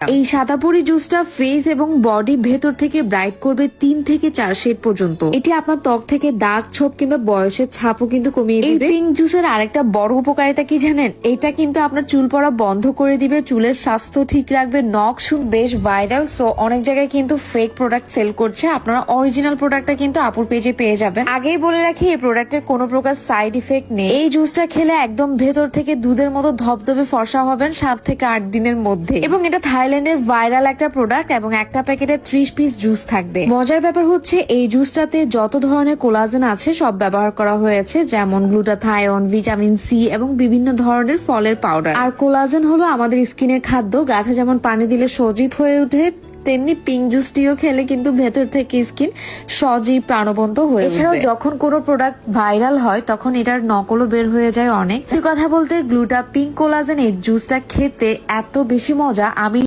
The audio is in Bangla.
এই সাদাপুরি জুসটা ফেস এবং বডি ভেতর থেকে ব্রাইট করবে তিন থেকে চার শেড পর্যন্ত। এটি আপনার ত্বক থেকে দাগ ছোপ কিংবা বয়সের ছাপও কিন্তু কমিয়ে দিবে। এই পিঙ্ক জুসের আরেকটা বড় উপকারিতা কি জানেন? এটা কিন্তু আপনার চুল পড়া বন্ধ করে দিবে চুলের স্বাস্থ্য ঠিক রাখবে নখ শুন বেশ ভাইরাল সো অনেক জায়গায় কিন্তু ফেক প্রোডাক্ট সেল করছে। আপনারা অরিজিনাল প্রোডাক্টটা কিন্তু আপুর পেজে পেয়ে যাবেন। আগেই বলে রাখি এই প্রোডাক্টের কোনো প্রকার সাইড ইফেক্ট নেই। এই জুসটা খেলে একদম ভেতর থেকে দুধের মতো ধবধবে ফর্সা হবেন সাত থেকে আট দিনের মধ্যে। এবং এটা থাইল্যান্ডের ভাইরাল একটা প্রোডাক্ট এবং একটা প্যাকেটে ত্রিশ পিস জুস থাকবে। মজার ব্যাপার হচ্ছে এই জুসটাতে যত ধরনের কোলাজেন আছে সব ব্যবহার করা হয়েছে যেমন গ্লুটাথায়ন ভিটামিন সি এবং বিভিন্ন ধরনের ফলের পাউডার আর কোলাজেন হলো আমাদের স্কিনের খাদ্য গাছে যেমন পানি দিলে সজীব হয়ে ওঠে তেমনি পিঙ্ক জুসটিও খেলে কিন্তু ভেতর থেকে স্কিন সজীব প্রাণবন্ত হয়ে এছাড়াও যখন কোনো প্রোডাক্ট ভাইরাল হয় তখন এটার নকলও বের হয়ে যায় অনেক। কথা বলতে গ্লুটা পিঙ্ক কোলাজেন এই জুসটা খেতে এত বেশি মজা আমি